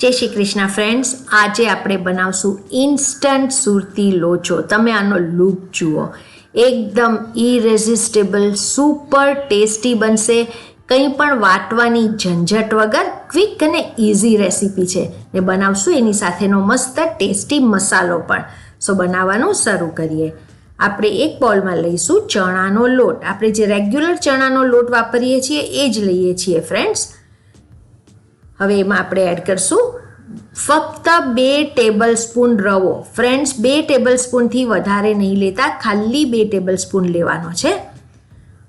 જય શ્રી કૃષ્ણ ફ્રેન્ડ્સ આજે આપણે બનાવશું ઇન્સ્ટન્ટ સુરતી લોચો. તમે આનો લૂક જુઓ. એકદમ ઇરેઝિસ્ટેબલ સુપર ટેસ્ટી બનશે. કંઈ પણ વાટવાની ઝંઝટ વગર ક્વિક અને ઇઝી રેસીપી છે. ને બનાવશું એની સાથેનો મસ્ત ટેસ્ટી મસાલો પણ. સો બનાવવાનું શરૂ કરીએ. આપણે એક બોલમાં લઈશું ચણાનો લોટ. આપણે જે રેગ્યુલર ચણાનો લોટ વાપરીએ છીએ, એ જ લઈએ છીએ ફ્રેન્ડ્સ હવે એમાં આપણે એડ કરશું. ફક્ત બે ટેબલ સ્પૂન રવો. ફ્રેન્ડ્સ બે ટેબલ સ્પૂનથી વધારે નહીં લેતા, ખાલી બે ટેબલ સ્પૂન લેવાનો છે.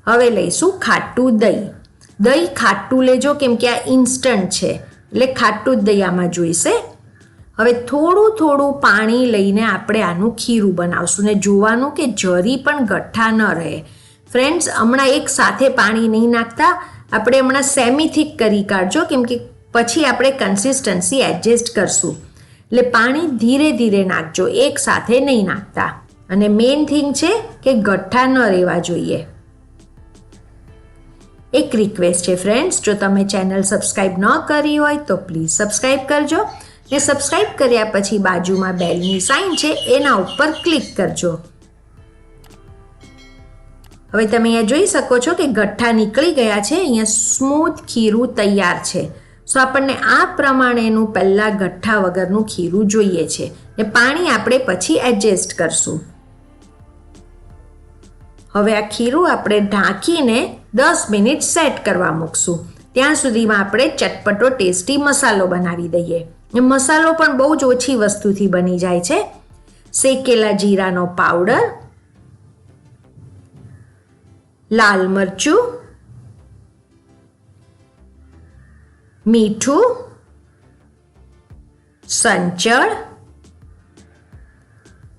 હવે લઈશું ખાટું દહીં. દહીં ખાટું લેજો, કેમ કે આ ઇન્સ્ટન્ટ છે. એટલે ખાટું જ દહીં આમાં જોઈશે. હવે થોડું થોડું પાણી લઈને આપણે આનું ખીરું બનાવશું. ને જોવાનું કે જરી પણ ગઠ્ઠા ન રહે. ફ્રેન્ડ્સ હમણાં એક સાથે પાણી નહીં નાખતા. આપણે હમણાં સેમી થીક કરી કાઢજો, કેમ કે પછી આપણે કન્સિસ્ટન્સી એડજસ્ટ કરશું. એટલે પાણી ધીરે ધીરે નાખજો, એક સાથે નહીં નાખતા. અને મેઇન થિંગ છે કે ગઠ્ઠા ન રહેવા જોઈએ. એક રિક્વેસ્ટ છે ફ્રેન્ડ્સ જો તમે ચેનલ સબસ્ક્રાઈબ ન કરી હોય તો પ્લીઝ સબસ્ક્રાઈબ કરજો ને સબસ્ક્રાઈબ કર્યા પછી બાજુમાં બેલની સાઇન છે એના ઉપર ક્લિક કરજો. હવે તમે અહીંયા જોઈ શકો છો કે ગઠ્ઠા નીકળી ગયા છે, અહીંયા સ્મૂથ ખીરું તૈયાર છે. સો આપણને આ પ્રમાણેનું પહેલાં ગઠ્ઠા વગરનું ખીરું જોઈએ છે ને પાણી આપણે પછી એડજસ્ટ કરશું. હવે આ ખીરું આપણે ઢાંકીને દસ મિનિટ સેટ કરવા મૂકશું. ત્યાં સુધીમાં આપણે ચટપટો ટેસ્ટી મસાલો બનાવી દઈએ. મસાલો પણ બહુ જ ઓછી વસ્તુથી બની જાય છે. શેકેલા જીરાનો પાવડર લાલ મરચું મીઠું, સંચળ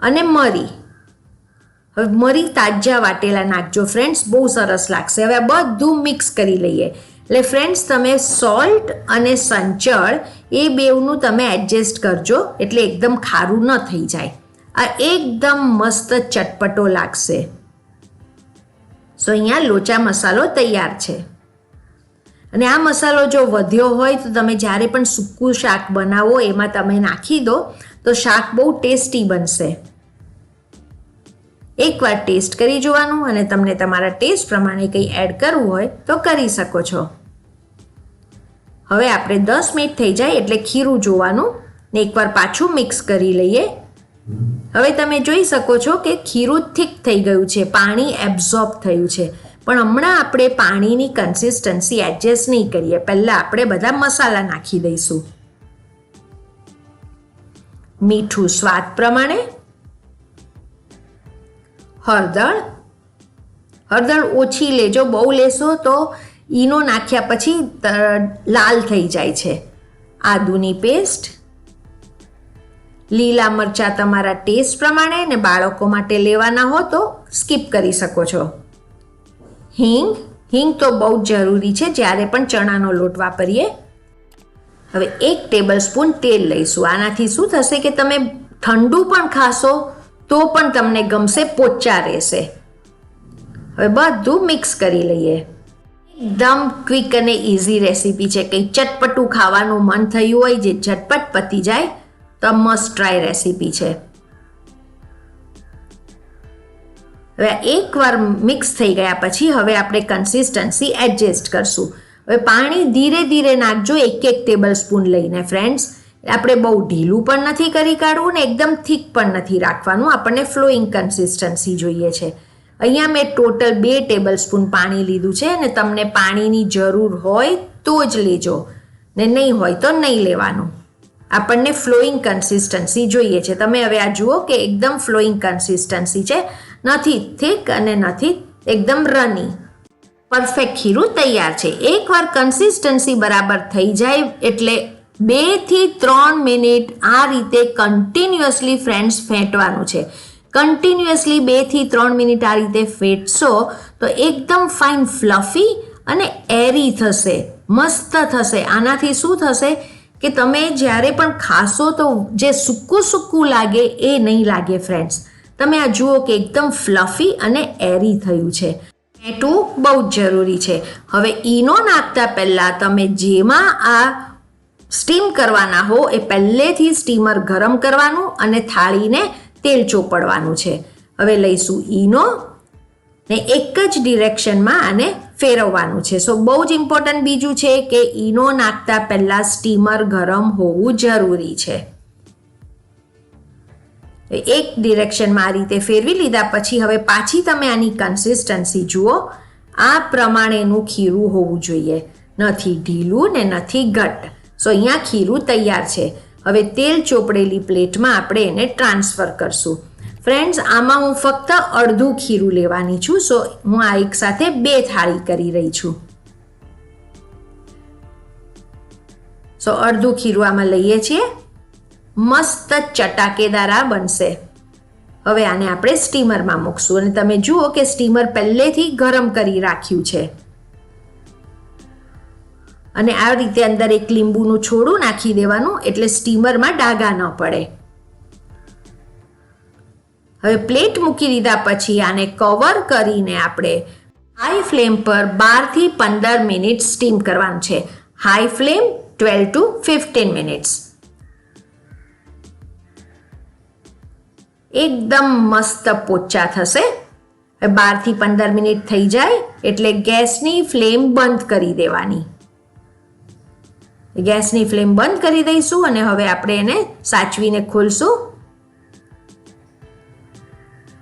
અને મરી. હવે મરી તાજા વાટેલા નાખજો ફ્રેન્ડ્સ બહુ સરસ લાગશે. હવે આ બધું મિક્સ કરી લઈએ. એટલે ફ્રેન્ડ્સ તમે સોલ્ટ અને સંચળ એ બેવનું તમે એડજસ્ટ કરજો, એટલે એકદમ ખારું ન થઈ જાય. આ એકદમ મસ્ત ચટપટો લાગશે. સો અહીંયા લોચા મસાલો તૈયાર છે. અને આ મસાલો જો વધ્યો હોય તો તમે જ્યારે પણ સૂકું શાક બનાવો, એમાં તમે નાખી દો, તો શાક બહુ ટેસ્ટી બનશે. એકવાર ટેસ્ટ કરી જોવાનું અને તમને તમારા ટેસ્ટ પ્રમાણે કંઈ એડ કરવું હોય તો કરી શકો છો. હવે આપણે દસ મિનિટ થઈ જાય એટલે ખીરું જોવાનું ને એકવાર પાછું મિક્સ કરી લઈએ. હવે તમે જોઈ શકો છો કે ખીરું થીક થઈ ગયું છે, પાણી એબ્ઝોર્બ થયું છે. પણ હમણાં આપણે પાણીની કન્સિસ્ટન્સી એડજસ્ટ નહીં કરીએ. પહેલાં આપણે બધા મસાલા નાખી દઈશું. મીઠું સ્વાદ પ્રમાણે. હળદર. હળદર ઓછી લેજો, બહુ લેશો તો ઈનો નાખ્યા પછી લાલ થઈ જાય છે. આદુની પેસ્ટ લીલા મરચાં તમારા ટેસ્ટ પ્રમાણે ને બાળકો માટે લેવાના હો તો સ્કીપ કરી શકો છો. હિંગ? હિંગ તો બહુ જ જરૂરી છે, જ્યારે પણ ચણાનો લોટ વાપરીએ. હવે એક ટેબલ સ્પૂન તેલ લઈશું. આનાથી શું થશે કે તમે ઠંડુ પણ ખાશો, તો પણ તમને ગમશે પોચા રહેશે. હવે બધું મિક્સ કરી લઈએ. એકદમ ક્વિક અને ઇઝી રેસીપી છે. કંઈ ચટપટું ખાવાનું મન થયું હોય, જે ઝટપટ પતી જાય, તો મસ્ટ ટ્રાય રેસીપી છે. હવે એકવાર મિક્સ થઈ ગયા પછી હવે આપણે કન્સિસ્ટન્સી એડજસ્ટ કરશું. હવે પાણી ધીરે ધીરે નાખજો એક એક ટેબલ સ્પૂન લઈને ફ્રેન્ડ્સ આપણે બહુ ઢીલું પણ નથી કરી કાઢવું ને એકદમ થીક પણ નથી રાખવાનું. આપણને ફ્લોઈંગ કન્સિસ્ટન્સી જોઈએ છે. અહીંયા મેં ટોટલ બે ટેબલ સ્પૂન પાણી લીધું છે અને તમને પાણીની જરૂર હોય તો જ લેજો. ને નહીં હોય તો નહીં લેવાનું. આપણને ફ્લોઈંગ કન્સિસ્ટન્સી જોઈએ છે. તમે હવે આ જુઓ કે એકદમ ફ્લોઈંગ કન્સિસ્ટન્સી છે. નથી થીક અને નથી, એકદમ રની પરફેક્ટ ખીરું તૈયાર છે. એકવાર કન્સિસ્ટન્સી બરાબર થઈ જાય એટલે બેથી ત્રણ મિનિટ આ રીતે કન્ટિન્યુઅસલી ફ્રેન્ડ્સ ફેંટવાનું છે. કન્ટિન્યુઅસલી બેથી ત્રણ મિનિટ આ રીતે ફેંટશો તો એકદમ ફાઇન ફ્લફી અને એરી થશે. મસ્ત થશે. આનાથી શું થશે કે તમે જ્યારે પણ ખાશો તો જે સૂકું સૂકું લાગે એ નહીં લાગે ફ્રેન્ડ્સ તમે આ જુઓ કે એકદમ ફ્લફી અને એરી થયું છે. ફેટવું બહુ જ જરૂરી છે. હવે ઈનો નાખતા પહેલાં તમે જેમાં આ સ્ટીમ કરવાના હો, એ પહેલેથી સ્ટીમર ગરમ કરવાનું અને થાળીને તેલ ચોપડવાનું છે. હવે લઈશું ઈનો ને એક જ ડિરેક્શનમાં આને ફેરવવાનું છે. સો બહુ જ ઇમ્પોર્ટન્ટ બીજું છે કે ઈનો નાખતા પહેલાં સ્ટીમર ગરમ હોવું જરૂરી છે. એક ડિરેક્શનમાં આ રીતે ફેરવી લીધા પછી હવે પાછી તમે આની કન્સિસ્ટન્સી જુઓ. આ પ્રમાણેનું ખીરું હોવું જોઈએ. નથી ઢીલું ને નથી ઘટ સો અહીંયા ખીરું તૈયાર છે. હવે તેલ ચોપડેલી પ્લેટમાં આપણે એને ટ્રાન્સફર કરશું. ફ્રેન્ડ્સ આમાં હું ફક્ત અડધું ખીરું લેવાની છું. સો હું આ એક સાથે બે થાળી કરી રહી છું. સો અડધું ખીરું આમાં લઈએ છીએ. મસ્ત ચટાકેદાર બનશે. હવે આને આપણે સ્ટીમરમાં મૂકશું અને તમે જુઓ કે સ્ટીમર પહેલેથી ગરમ કરી રાખ્યું છે. અને આ રીતે અંદર એક લીંબુનું છોડું નાખી દેવાનું એટલે સ્ટીમરમાં ડાઘા ન પડે. હવે પ્લેટ મૂકી દીધા પછી આને કવર કરીને આપણે હાઈ ફ્લેમ પર બારથી પંદર મિનિટ સ્ટીમ કરવાનું છે. High flame twelve to fifteen minutes. એકદમ મસ્ત પોચા થશે. બારથી પંદર મિનિટ થઈ જાય એટલે ગેસની ફ્લેમ બંધ કરી દેવાની. ગેસની ફ્લેમ બંધ કરી દઈશું અને હવે આપણે એને સાચવીને ખોલશું.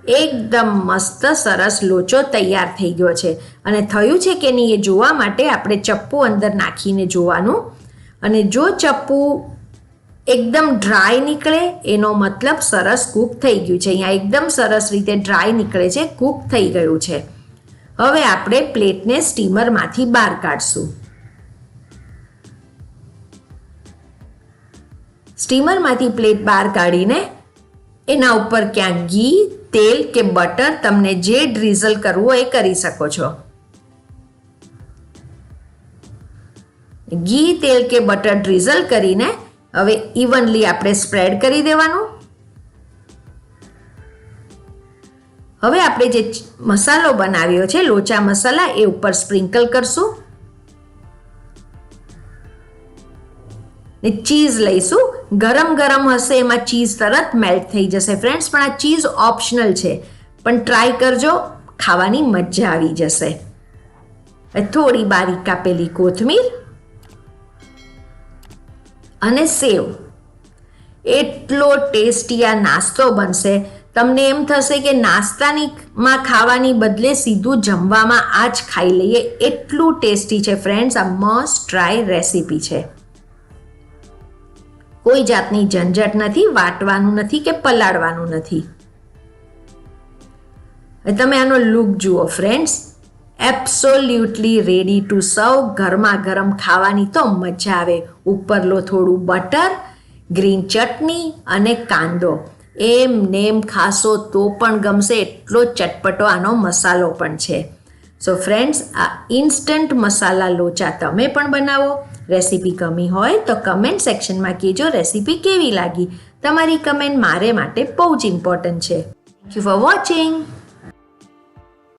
એકદમ મસ્ત સરસ લોચો તૈયાર થઈ ગયો છે. અને થયું છે કે નહીં એ જોવા માટે આપણે ચપ્પુ અંદર નાખીને જોવાનું. અને જો ચપ્પુ એકદમ ડ્રાય નીકળે, એનો મતલબ સરસ કૂક થઈ ગયું છે. અહીંયા એકદમ સરસ રીતે ડ્રાય નીકળે છે કૂક થઈ ગયું છે. હવે આપણે પ્લેટને સ્ટીમરમાંથી બહાર કાઢશું. સ્ટીમરમાંથી પ્લેટ બહાર કાઢીને એના ઉપર ક્યાંક ઘી, તેલ કે બટર તમને જે ડ્રીઝલ કરવું એ કરી શકો છો. ઘી, તેલ કે બટર ડ્રીઝલ કરીને હવે ઇવનલી આપણે સ્પ્રેડ કરી દેવાનું. હવે આપણે જે મસાલો બનાવ્યો છે, લોચા મસાલા, એ ઉપર સ્પ્રિંકલ કરશું. ને ચીઝ લઈશું. ગરમ ગરમ હશે, એમાં ચીઝ તરત મેલ્ટ થઈ જશે. ફ્રેન્ડ્સ પણ આ ચીઝ ઓપ્શનલ છે. પણ ટ્રાય કરજો, ખાવાની મજા આવી જશે. થોડી બારીક કાપેલી કોથમીર. અને સેવ. એટલો ટેસ્ટી આ નાસ્તો બનશે. તમને એમ થશે કે નાસ્તાની માં ખાવાની બદલે સીધું જમવામાં આ જ ખાઈ લઈએ. એટલું ટેસ્ટી છે ફ્રેન્ડ્સ આ મસ્ટ ટ્રાય રેસીપી છે. કોઈ જાતની ઝંઝટ નથી, વાટવાનું નથી કે પલાળવાનું નથી. તમે આનો લુક જુઓ ફ્રેન્ડ્સ એબ્સોલ્યુટલી રેડી ટુ સર્વ ગરમા ગરમ ખાવાની તો મજા આવે. ઉપર લો થોડું બટર ગ્રીન ચટણી અને કાંદો. એમ નેમ ખાશો તો પણ ગમશે. એટલો ચટપટો આનો મસાલો પણ છે. સો ફ્રેન્ડ્સ આ ઇન્સ્ટન્ટ મસાલા લોચા તમે પણ બનાવો. રેસીપી ગમી હોય તો કમેન્ટ સેક્શનમાં કહેજો રેસીપી કેવી લાગી. તમારી કમેન્ટ મારે માટે બહુ જ ઇમ્પોર્ટન્ટ છે. Thank you for watching